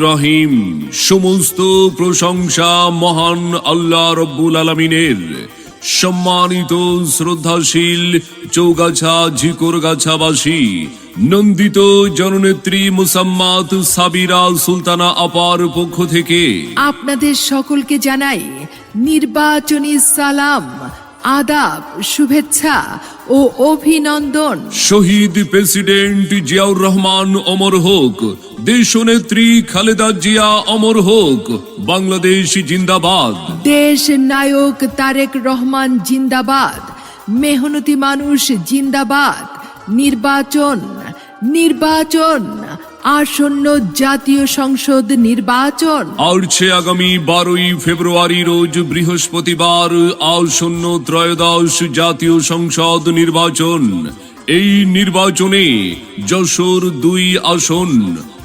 রহিম সমস্ত প্রশংসা মহান আল্লাহ রব্বুল আলমিনের। সম্মানিত, শ্রদ্ধাশীল, চৌগাছা, ঝিকরগাছাবাসী, নন্দিত জননেত্রী মুসাম্মাত সাবিরা সুলতানা আপার পক্ষ থেকে। আপনাদের সকলকে জানাই নির্বাচনী সালাম। আদাব শুভেচ্ছা ও অভিনন্দন। শহীদ প্রেসিডেন্ট জিয়াউর রহমান অমর হোক দেশনেত্রী খালেদা জিয়া অমর হোক বাংলাদেশ জিন্দাবাদ। দেশ নায়ক তারেক রহমান জিন্দাবাদ মেহনতি মানুষ জিন্দাবাদ নির্বাচন নির্বাচন। আসন্ন জাতীয় সংসদ নির্বাচন। আসছে আগামী বারোই ফেব্রুয়ারি রোজ বৃহস্পতিবার আসন্ন ত্রয়োদশ জাতীয় সংসদ নির্বাচন। এই নির্বাচনে যশোর দুই আসন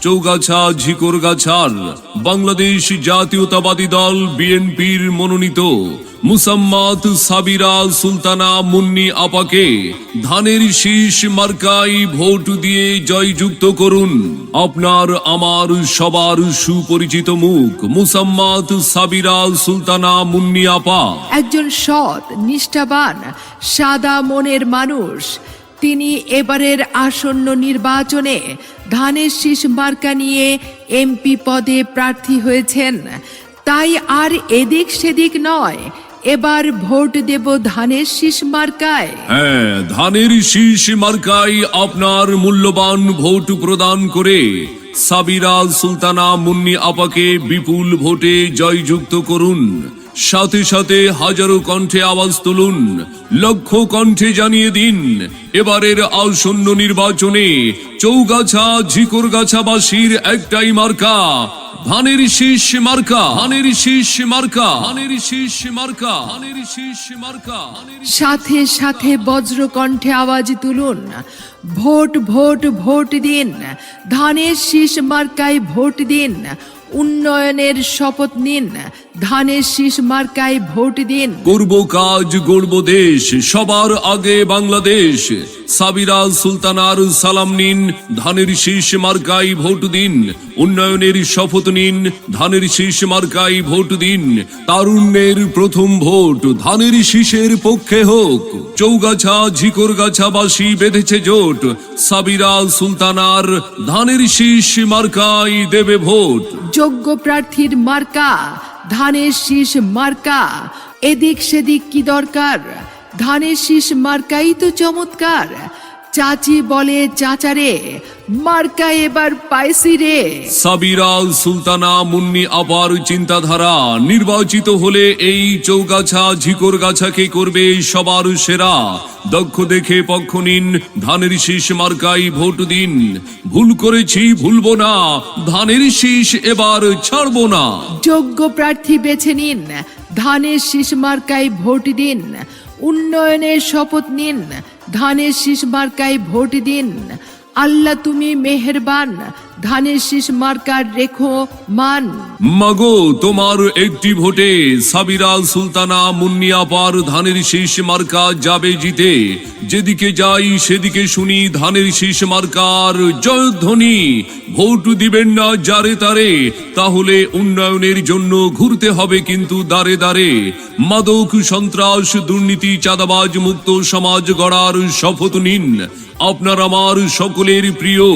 চৌগাছা ঝিকরগাছার বাংলাদেশ জাতীয়তাবাদী দল বিএনপির মনোনীত মুসাম্মাত সাবিরা সুলতানা মুন্নি আপাকে ধানের শীষ মার্কাই ভোট দিয়ে জয়যুক্ত করুন। আপনার, আমার, সবার সুপরিচিত মুখ মুসাম্মাত সাবিরা সুলতানা মুন্নি আপা। একজন সৎ, নিষ্ঠাবান, সাদা মনের মানুষ তিনি এবারের আসন্ন নির্বাচনে ধানের শীষ মার্কা নিয়ে এমপি পদে প্রার্থী হয়েছেন। তাই আর এদিক সেদিক নয়, এবার ভোট দেব ধানের শীষ মার্কায়। হ্যাঁ ধানের শীষ মার্কায় আপনার মূল্যবান ভোট প্রদান করে সাবিরা সুলতানা মুন্নি আপাকে বিপুল ভোটে জয়যুক্ত করুন। সাথে সাথে হাজারো কণ্ঠে আওয়াজ তুলুন, লক্ষ কণ্ঠে জানিয়ে দিন, এবারের আসন্ন নির্বাচনে চৌগাছা ঝিকরগাছাবাসীর একটাই মার্কা, ধানের শীষ মার্কা, ধানের শীষ মার্কা, ধানের শীষ মার্কা, ধানের শীষ মার্কা সাথে সাথে বজ্র কণ্ঠে আওয়াজ তুলুন, ভোট ভোট ভোট দিন, ধানের শীষ মার্কায় ভোট দিন উন্নয়নের শপথ নিন। ধানের শীষ মার্কায় ভোট দিন। করব কাজ, গড়ব দেশ। সবার আগে বাংলাদেশ। সাবিরা সুলতানার সালাম নিন। ধানের শীষ মার্কাই ভোট দিন। উন্নয়নের শপথ নিন। ধানের শীষ মার্কাই ভোট দিন। তারুণ্যের প্রথম ভোট। ধানের শীষের পক্ষে হোক। চৌগাছা ঝিকরগাছাবাসী বেঁধেছে জোট। সাবিরা সুলতানার ধানের শীষ মার্কাই দেবে ভোট। যোগ্য প্রার্থীর মার্কা, ধানের শীষ মার্কা, এদিক সেদিক কি দরকার? ধানের শীষ মার্কাই তো চমৎকার। চাচি বলে চাচারে মার্কা এবার পাইছি রে। সাবিরা সুলতানা মুন্নি আপার চিন্তাধারা নির্বাচিত হলে এই চৌগাছা ঝিকরগাছাকে করবে সবার সেরা। দক্ষ দেখে পক্ষ নিন ধানের শীষ মার্কাই ভোট দিন। ভুল করেছি ভুলবো না ধানের শীষ এবার ছাড়বো না। যোগ্য প্রার্থী বেছে নিন ধানের শীষ মার্কায় ভোট দিন। উন্নয়নের শপথ নিন ধানের শীষ মার্কায় ভোট দিন। আল্লাহ তুমি মেহেরবান ধানের শীষ মার্কার রেখো মান। মাগো, তোমার একটি ভোটে সাবিরা সুলতানা মুন্নিয়াপার ধানের শীষ মার্কা যাবে জিতে। যেদিকে যাই সেদিকে শুনি ধানের শীষ মার্কার জয়ধ্বনি। ভোট দিবেন না যারে তারে, তাহলে উন্নয়নের জন্য ঘুরতে হবে কিন্তু দাঁড়ে দাঁড়ে মাদক, সন্ত্রাস, দুর্নীতি, চাঁদাবাজ, মুক্ত সমাজ গড়ার শপথ নিন। আপনার আমার সকলের প্রিয়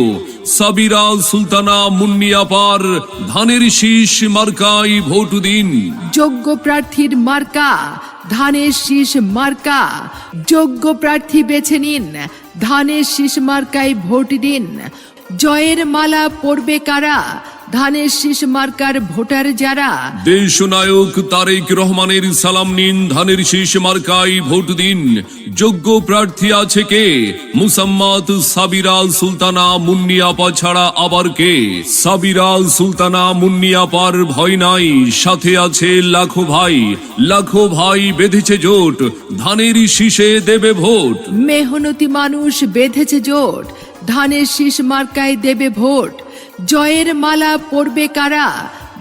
সাবিরা সুলতানা মুন্নিয়াপার ধানের শীষ মার্কাই ভোট দিন। যোগ্য প্রার্থীর মার্কা, ধানের শীষ মার্কা, যোগ্য প্রার্থী বেছে নিন, ধানের শীষ মার্কায় ভোট দিন। জয়ের মালা পড়বে কারা ধানের শীষ মার্কার ভোটার যারা দেশ নায়ক তারেক রহমানের সালাম নিন ধানের শীষ মার্কাই ভোট দিন। যোগ্য প্রার্থী আছে কে? মুসাম্মাত সাবিরা সুলতানা মুন্নিয়াপা ছাড়া আবার কে? সাবিরা সুলতানা মুন্নিয়াপার ভয় নাই সাথে আছে লাখো ভাই। লাখো ভাই বেঁধেছে জোট ধানের শীষে দেবে ভোট। মেহনতি মানুষ বেঁধেছে জোট ধানের শীষ মার্কায় দেবে ভোট। জয়ের মালা পড়বে কারা?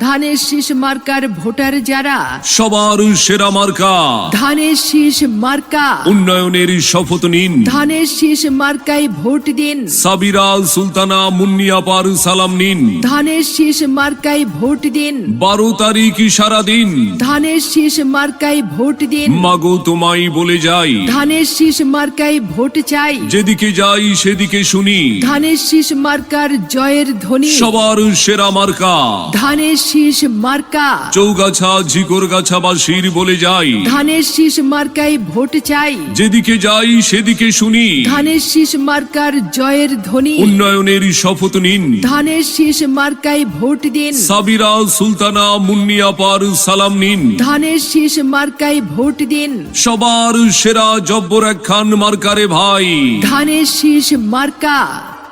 ধানের শীষ মার্কার ভোটার যারা? সবার সেরা মার্কা। ধানের শীষ মার্কা? উন্নয়নের শপথ নিন। ধানের শীষ মার্কায় ভোট দিন। সাবিরা সুলতানা মুন্নিয়াপার সালাম নিন। ধানের শীষ মার্কায় ভোট দিন। বারো তারিখ সারাদিন ধানের শীষ মার্কায় ভোট দিন। মাগো তোমায় বলে যাই। ধানের শীষ মার্কায় ভোট চাই। যেদিকে যাই সেদিকে শুনি। ধানের শীষ মার্কার জয়ের ধ্বনি। সবার সেরা মার্কা। ধানের শীষ মার্কা। চৌগাছা ঝিকরগাছাবাসীর বলে যাই। ধানের শীষ মার্কায় ভোট চাই। যেদিকে যাই সেদিকে শুনি। ধানের শীষ মার্কার জয়ের ধ্বনি। উন্নয়নের শপথ নিন। ধানের শীষ মার্কায় ভোট দিন। সাবিরা সুলতানা মুন্নিয়াপার সালাম নিন। ধানের শীষ মার্কায় ভোট দিন। সবার সেরা জব্বর একখান মার্কারে ভাই। ধানের শীষ মার্কা।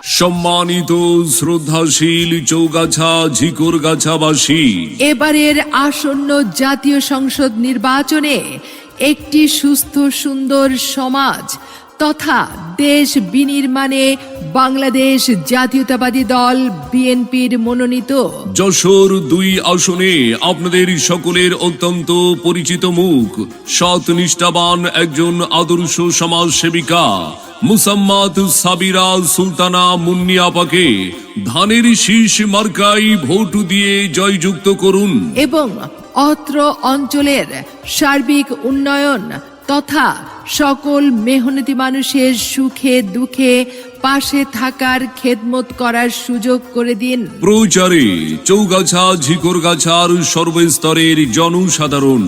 সম্মানিত শ্রদ্ধাশীল চৌগাছা ঝিকরগাছাবাসী। এবারের আসন্ন জাতীয় সংসদ নির্বাচনে একটি সুস্থ সুন্দর সমাজ তথা দেশ বিনির্মাণে বাংলাদেশ জাতীয়তাবাদী দল বিএনপির মনোনীত। যশোর দুই আসনে আপনাদের সকলের অত্যন্ত পরিচিত মুখ। সৎ নিষ্ঠাবান একজন আদর্শ সমাজ সেবিকা মুসাম্মাদ সাবিরা সুলতানা মুন্নিয়াপাকে ধানের শীষ মার্কাই ভোট দিয়ে জয়যুক্ত করুন। এবং অত্র অঞ্চলের সার্বিক উন্নয়ন তথা সকল মেহনতি মানুষের সুখে দুঃখে পাশে থাকার খেদমত করার সুযোগ করে দিন। প্রচারে চৌগাছা, ঝিকরগাছার সর্বস্তরের জনসাধারণ।